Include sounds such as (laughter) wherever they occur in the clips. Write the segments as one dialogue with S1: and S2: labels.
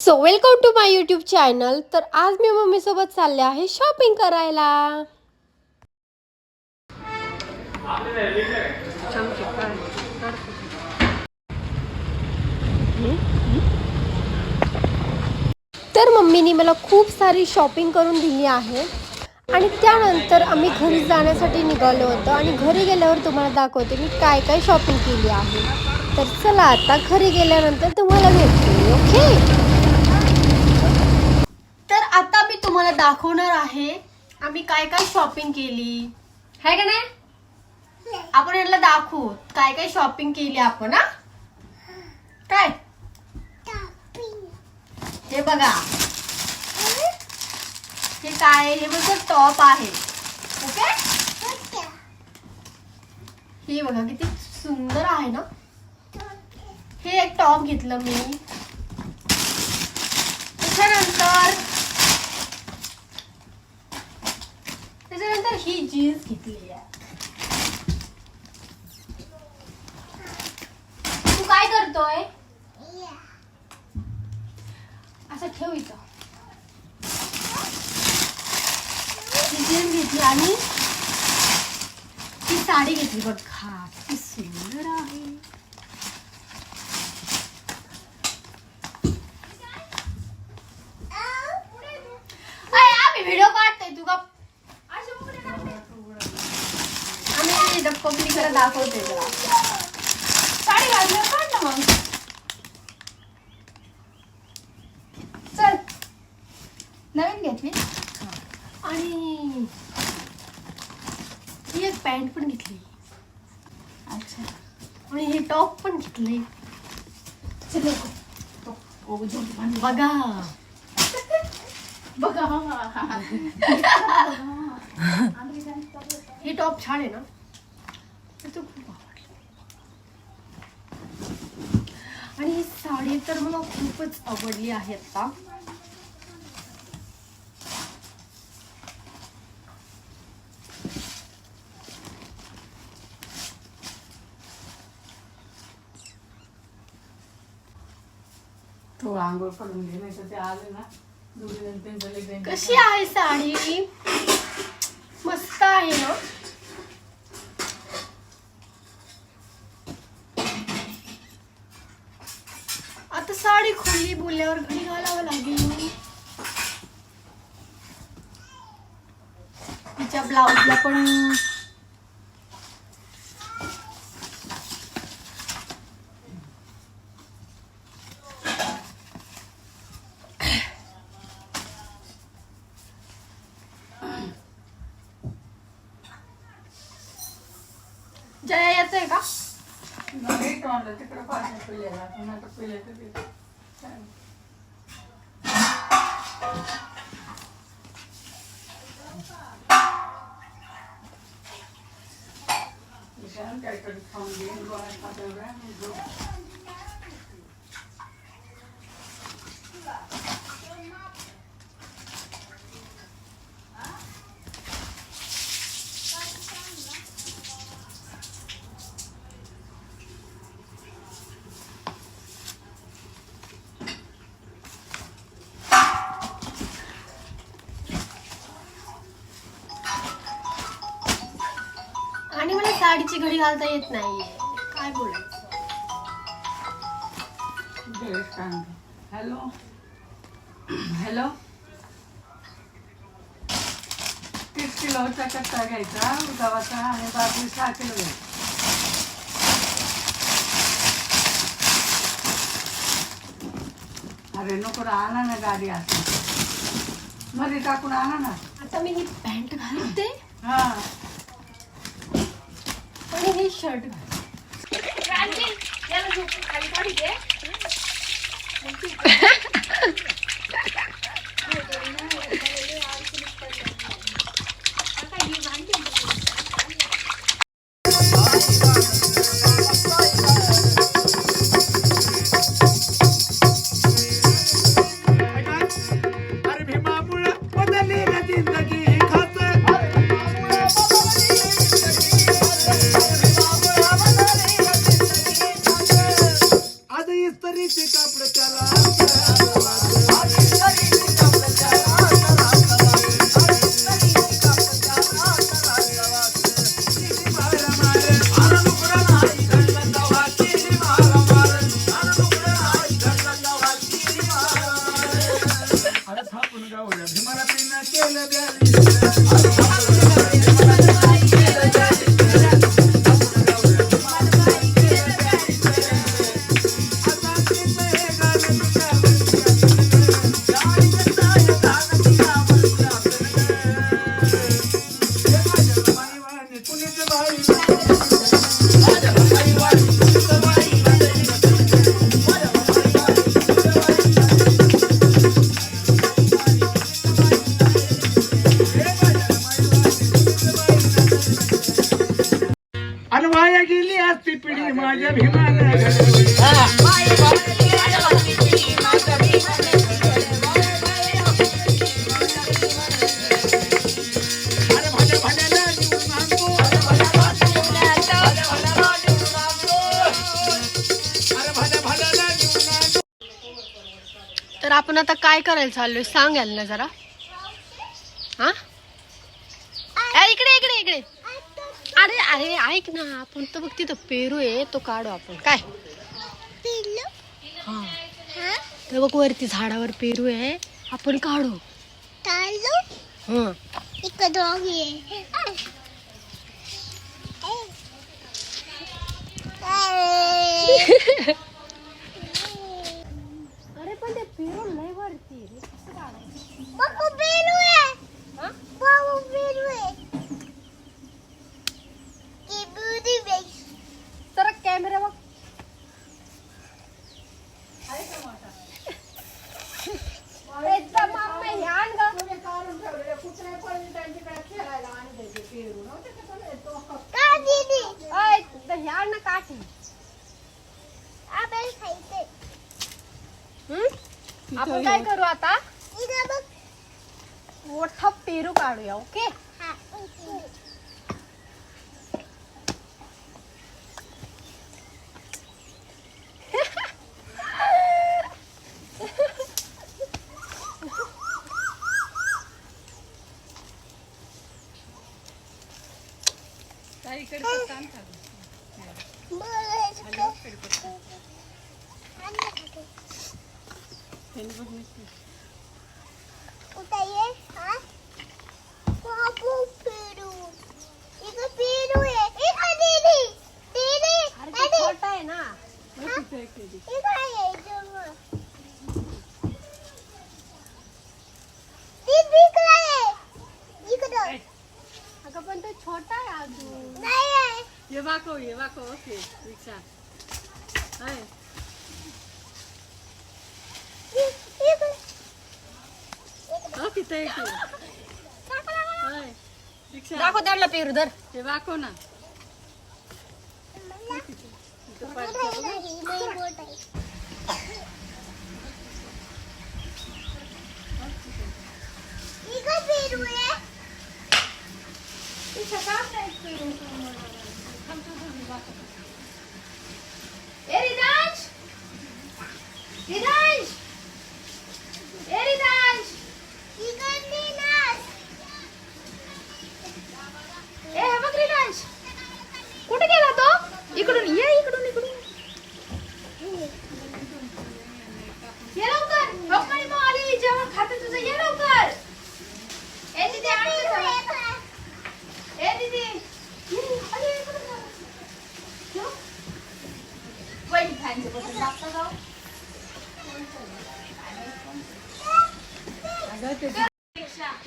S1: So welcome to my YouTube channel तर आज मी मम्मीसोबत चालले आहे शॉपिंग करायला. तर मम्मीने मला खूप सारी शॉपिंग करून दिली आहे. आणि त्यानंतर आम्ही घरी जाण्यासाठी निघालो होतो आणि घरी गेल्यावर तुम्हाला दाखवते मी काय काय शॉपिंग केली आहे. तर चला आता घरी गेल्यानंतर तुम्हाला भेटते ओके तर आता मी तुम्हाला दाखवणार आहे आम्ही काय काय शॉपिंग केली. है का नाही? आपण याला दाखवू. काय काय शॉपिंग केली आपण हा? काय? हे बघा. हे काय? हे बघा टॉप आहे. ओके? हे बघा किती सुंदर आहे ना? हे एक टॉप घेतलं मी. त्याच्यानंतर तर ही जीन्स घेतली आहे. तू काय करतोय? असं ठेव इथं. ही जीन्स घेतली आणि ती साडी घेतली. बघा किती सुंदर आहे अय, आम्ही व्हिडिओ काढतोय तू का आम्ही पब्लिकला दाखवते जरा. साडी घालल्यावर काढ ना मग? चल. नवीन घेतली आणि ही एक पॅन्ट पण घेतली. अच्छा. आणि हे टॉप पण घेतले. चल बघा.
S2: बघा. (laughs)
S1: हे टॉप छान आहे ना? ते खूप आवडलं आणि ही साडी तर मला खूपच आवडली आहे आता
S2: तो आंघोळ करून घे नाही तर ते आले ना दोघे जण
S1: कशी आहे साडी? मस्त आहे ना साडी खोलली बोलल्यावर घरी घालावं लागेल. तिच्या ब्लाऊजला पण जया येतोय का?
S2: तिकडे पाणी पिलेला पुन्हा तर पिले तर पिले. विशाल खाऊन
S1: साडीची घडी घालता येत नाहीये काय बोलायचं?
S2: हॅलो? हॅलो? तीस किलोचा कट्टा घ्यायचा? गव्हाचा आणि बाजरी सहा किलो घ्यायचा. अरे नको आणा ना गाडी असं मध्ये टाकून आणा ना.
S1: आता मी ही पॅन्ट घालते.
S2: हा.
S1: आणि हे शर्ट घालते
S3: केलं माझ्या भीमान
S1: तर आपण आता काय करायला चाललोय? सांगाल ना जरा. हा? इकडे इकडे इकडे. अरे अरे ऐक ना आपण तर बघ तिथं पेरू आहे तो काढू आपण. काय? हा. तर बघ वरती झाडावर पेरू आहे आपण काढू. हं. अरे पण ते पेरू लय वरती रे कसं काढायचं हा? तर कॅमेरा बघ एकदम मम्मी, हे आण गं. अय, तर हे आण ना काठी हं? आपण काय करू आता? मोठा पेरू काढूया ओके? ते छोटा आहे ना अगं पण तो छोटा आहे अजून
S2: ये वाको ये वाको okay rickshaw hi okay thank you hi. Rickshaw.
S1: दाखव त्याला पेरू धर.
S2: हे वाको ना.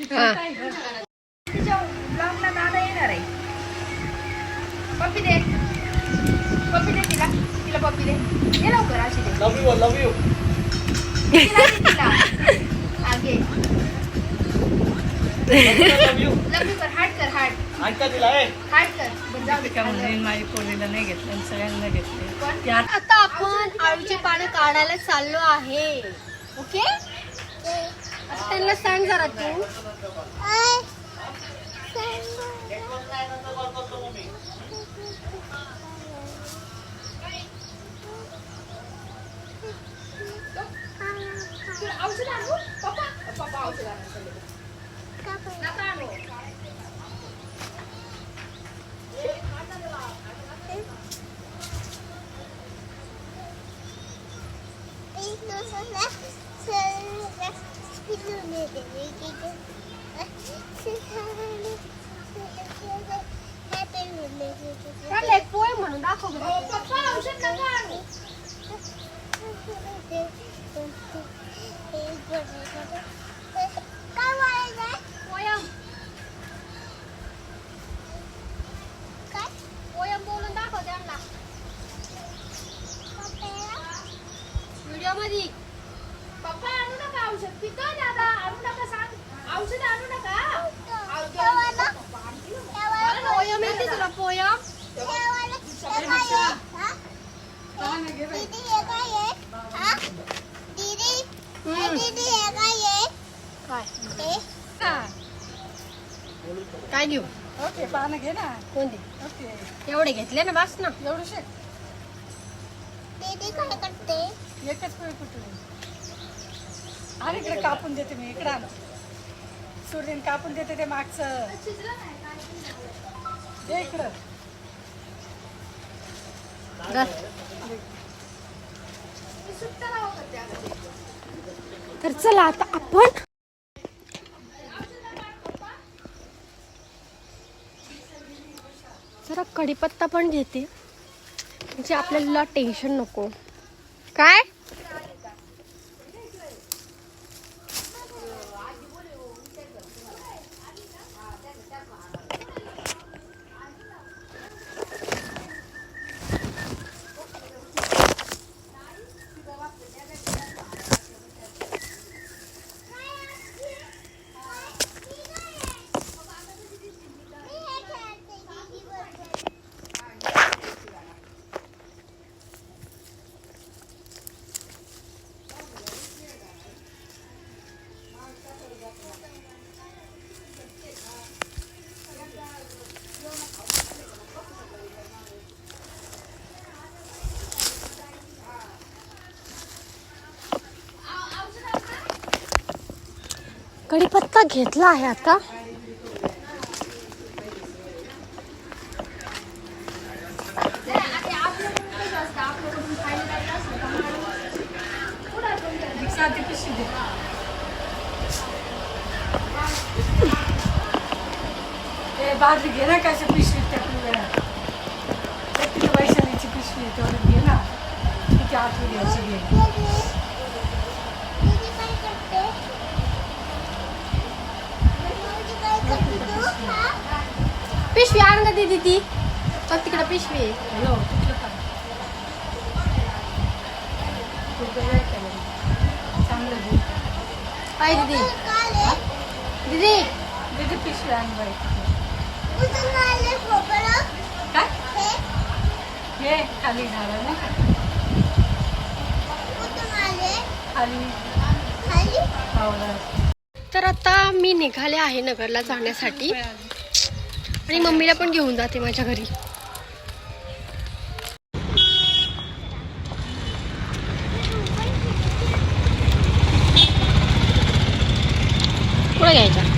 S1: तिच्या ब्लॉगला दादा येणार आहे. पप्पी दे. पप्पी दे तिला. तिला पप्पी दे. ये लवकर अशी दे.
S3: लव यू लव यू
S1: आगे.
S3: लव यू
S1: कर कर
S2: नाही घेतलं सगळ्यांना घेतले.
S1: आता आपण आळूची पानं काढायला चाललो आहे. ओके? त्यांना सांग जरा तू. औषध आणू पप्पा पप्पा औषध आणू नका आणू. पोय म्हणून दाखव बरं. मध्ये. पप्पा आणू नका औषध. पितो दादा आणू नका सांग. औषध आणू नका. पोयम येते तुला पोयम. काय काय घेऊ
S2: ओके पानं घे ना.
S1: कोणते?
S2: ओके.
S1: एवढे घेतले ना बस ना.
S2: एवढं
S4: दीदी काय करते?
S2: एकच वेळ कुठे आणि इकडे कापून देते मी इकडे आण सूर्यन कापून देते ते मागचं. दे इकडं.
S1: तर चला आता आपण जरा कढीपत्ता पण घेते. म्हणजे आपल्याला टेन्शन नको. काय? कढीपत्ता घेतला आहे आता.
S2: पिशवी दे ए बाजरी घे ना कशी पिशवीत त्या पिवळ्या तिथे वैशालीची पिशवी आहे तेवढं घे ना. तिथे आठवू घ्यायची घे
S4: दीदी काय करते दीदी काय करते तू हा
S1: पिशवी आण ग दीदी ती. बघ तिकडे पिशवी. आहे
S2: हॅलो. काय
S1: दीदी. दीदी.
S2: दीदी पिशवी आण बाई. काय?
S4: हे
S2: हे खाली घाला ना. खाली.
S4: खाली?
S2: पावडर
S1: तर आता मी निघाले आहे नगरला जाण्यासाठी. आणि मम्मीला पण घेऊन जाते माझ्या घरी. कुठं घ्यायचा?